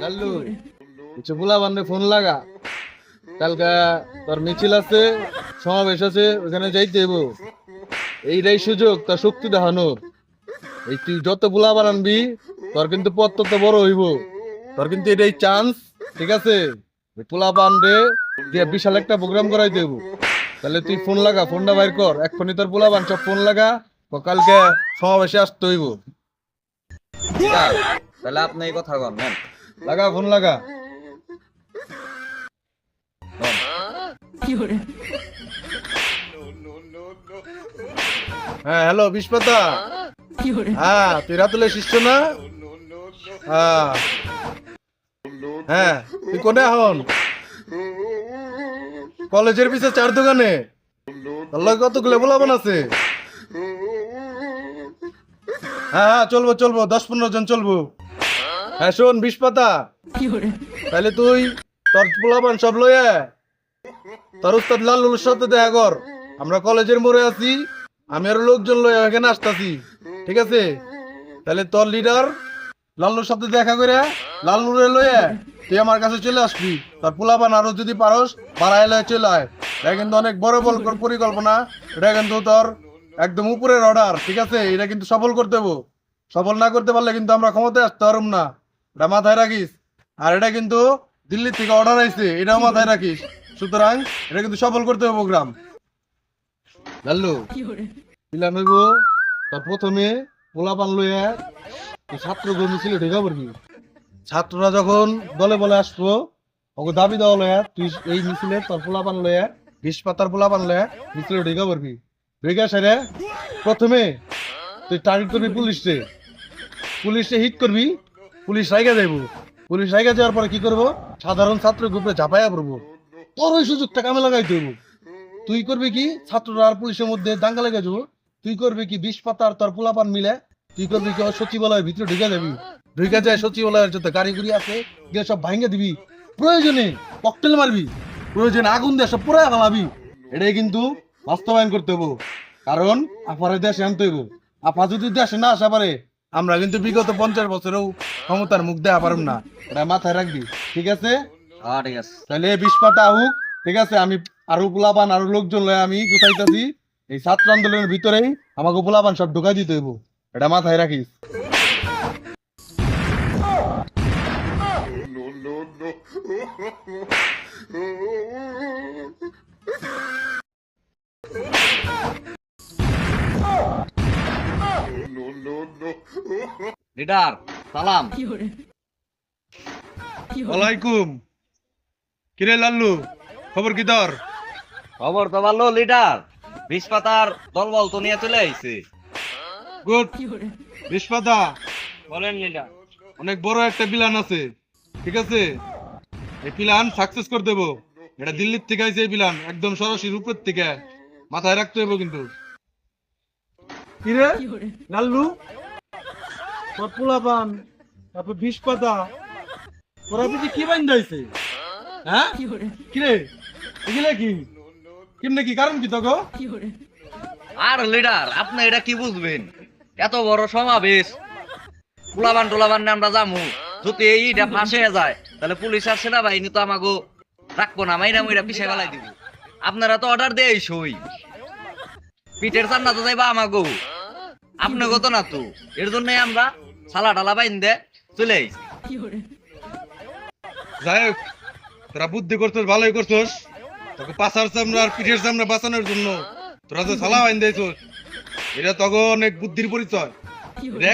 লাল্লু, কিছু বলা বান্ধে ফোন লাগা। কালকা তোর মিছিল আছে, সমাবেশ আছে, ওখানে যাইতে হইব। এইটাই সুযোগ, তার শক্তি দেখানোর। এই তুই যত পোলা বানানবি, তোর কিন্তু পথ তত বড় হইব। তোর কিন্তু এটাই চান্স ঠিক আছে? পোলা বান রে দিয়ে বিশাল একটা প্রোগ্রাম করাই দেব তাহলে তুই ফোন লাগা, ফোনটা বাইর কর। এক্ষুনি তোর পোলা বান, সব ফোন লাগা। কালকে সমাবেশে আসতে হইব। তাহলে আপনি এই কথা কন লাগা, ফোন লাগা। হ্যাঁ হ্যালো বিস্পতা হ্যাঁ তুই রাতুলে শিষ্য না? হ্যাঁ। হ্যাঁ তুই কোনে এখন? কলেজের পিছে চার দোকানে? কতগুলো বলাবন আছে? হ্যাঁ হ্যাঁ চলবো চলবো, দশ পনেরো জন চলবো। হ্যাঁ শোন বিশ পাতা। তাহলে তুই তোর পোলাপান সব লয়ে। তোর উস্তাদ লাল্লুর সাথে দেখা কর। আমরা কলেজের মোড়ে আছি, আমি আরও লোকজন লয়ে এখানে আসতেছি। ঠিক আছে? তাহলে তোর লিডার লাল্লুর সাথে দেখা করে লাল্লুরে লয়ে তুই আমার কাছে চলে আসবি। তার পোলাপান আরও যদি পারস পাড়ায় লয়ে চলে আয়। এটা কিন্তু অনেক বড় বড় পরিকল্পনা। এটা কিন্তু তোর একদম উপরের অর্ডার ঠিক আছে? এটা কিন্তু সফল করতে দেবো সফল না করতে পারলে কিন্তু আমরা ক্ষমতায় আসতে পারব না। এটা মাথায় রাখিস। আর এটা কিন্তু দিল্লি থেকে অর্ডার আইছে এটাও মাথায় রাখিস। সুতরাং এটা কিন্তু সফল করতে হবে প্রোগ্রাম লাল্লু পিলাম হইব। তার প্রথমে পোলাপান লইয়া তুই ছাত্র মিছিলে ঢেকা পড়বি ছাত্ররা যখন দলে বলে আসব ওকে দাবি দেওয়া লয়া তুই এই মিছিলে তোর পোলাপান লইয়া বিশ পাতার পোলাপান লইয়া মিছিলে ঢেকা পড়বি ঢেকা সেরে প্রথমে তুই টার্গেট করবি পুলিশে পুলিশে হিট করবি, পুলিশ রাইগা যাইব। পুলিশ রাইগা যাওয়ার পরে কি করব? সাধারণ ছাত্র গ্রুপে ঝাঁপাইয়া পড়ব। তোর ওই সুযোগটা কামে লাগাই দেব। তুই করবি কি? ছাত্ররা আর পুলিশের মধ্যে দাঙ্গা লেগে যাব। তুই করবি কি? বিশ পাতার তোর পোলাপান মিলে। তুই করবি কি? সচিবালয়ের ভিতরে ঢুকে যাবি। ঢুকে যায় সচিবালয়ের যত গাড়ি গুড়ি আছে গিয়ে সব ভাঙে দিবি। প্রয়োজনে ককটেল মারবি। প্রয়োজনে আগুন দিয়ে সব পুরাই ফেলাবি এটাই কিন্তু বাস্তবায়ন করতে হব কারণ আপারে দেশে আনতে হইব। আপা যদি দেশে না আসা পারে আমরা কিন্তু বিগত পঞ্চাশ বছরেও ক্ষমতার মুখ দেওয়া পারব না। এটা মাথায় রাখবি ঠিক আছে? হ্যাঁ ঠিক আছে। তাহলে বিশ পাতা আহুক ঠিক আছে? আমি আরও পোলাপান আরও লোকজন লয়ে আমি গুছাইতেছি। এই ছাত্র আন্দোলনের ভিতরেই আমাকে পোলাপান সব ঢোকাই দিতে হইব। এটা মাথায় রাখিস। লিডার সালাম। ওয়ালাইকুম। কিরে লাল্লু খবর কি তোর? খবর তো ভালো লিডার। বিশ পাতার দলবল তো নিয়ে চলে আইছে। গুড। বিশ পাতা? বলেন লিডার। অনেক বড় একটা প্ল্যান আছে। ঠিক আছে? এই প্ল্যান সাকসেস করে দেবো। এটা দিল্লির থেকে আইছে এই প্ল্যান একদম সরাসরি উপর থেকে। মাথায় রাখতে হবে কিন্তু। কিরে? লাল্লু? তোর পোলা পান তারপর বিষ পাতা। তোরা পিছিয়ে কি বাইন্দা হয়েছে হ্যাঁ? কিরে? এগুলা কি? কেমনে কি? কারণ কি তোকে? আর লিডার আপনি এটা কি বুঝবেন? এত বড় সমাবেশ। পোলাবান টোলাবান নিয়ে আমরা যামু। যদি এইটা ফাঁসে যায় তাহলে পুলিশ আর সেনাবাহিনী তো আমাকে রাখব না মাইরা মুইরা পিছিয়ে ফেলাই দিব। আপনারা তো অর্ডার দেয় সই। পিঠের চান্না তো যাইবা আমাগো। আপনাকে তো না তো। এর জন্যই আমরা সালা টালা বাইন দে চলে যাই হোক, তোরা বুদ্ধি করছিস, ভালোই করছিস। তোকে পাশার চামড়া আর পিঠের চামড়া বাঁচানোর জন্য তোরা যে সালা আইন দিয়েছিস এটা তখন অনেক বুদ্ধির পরিচয়।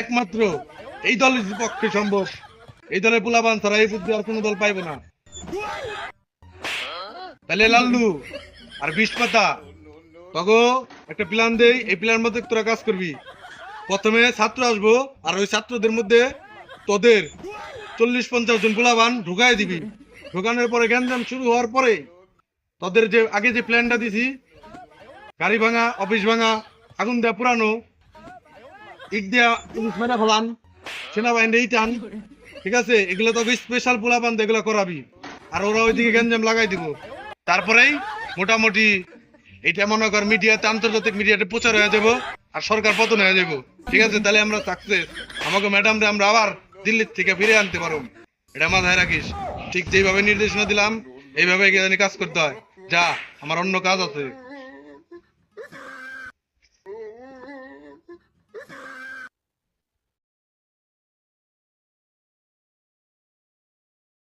একমাত্র এই দলের পক্ষে সম্ভব। এই দলের পোলাবান ছাড়া এই বুদ্ধি আর কোনো দল পাইব না। তাহলে লাল্লু আর বিষ পাতা তখন একটা প্ল্যান দেই, এই প্ল্যান মধ্যে তোরা কাজ করবি। প্রথমে ছাত্র আসব, আর ওই ছাত্রদের মধ্যে তোদের চল্লিশ পঞ্চাশ জন গোলাবান ঢুকাই দিবি। ঢুকানোর পরে গ্যাঞ্জাম শুরু হওয়ার পরে তোদের যে, আগে যে প্ল্যানটা দিছি, গাড়ি ভাঙা, অফিস ভাঙা, আগুন দেয়া পুরানো, ইট দেওয়া পুলিশ মেরা ফেলান সেনাবাহিনী ইটান ঠিক আছে? এগুলো তো স্পেশাল পোলাপান এগুলো করাবি, আর ওরা ওইদিকে গ্যাঞ্জাম লাগাই দিব। তারপরেই মোটামুটি, এটা মনে কর মিডিয়াতে, আন্তর্জাতিক মিডিয়াতে প্রচার হয়ে যাব। আর সরকার পতন হয়ে যাব ঠিক আছে, তাহলে আমরা থাকতে, আমাকে ম্যাডাম রে আমরা আবার দিল্লির থেকে ফিরে আনতে পারো এটা মাথায় রাখিস। ঠিক যেভাবে নির্দেশনা দিলাম, এইভাবে কাজ করতে হয়। যা, আমার অন্য কাজ আছে।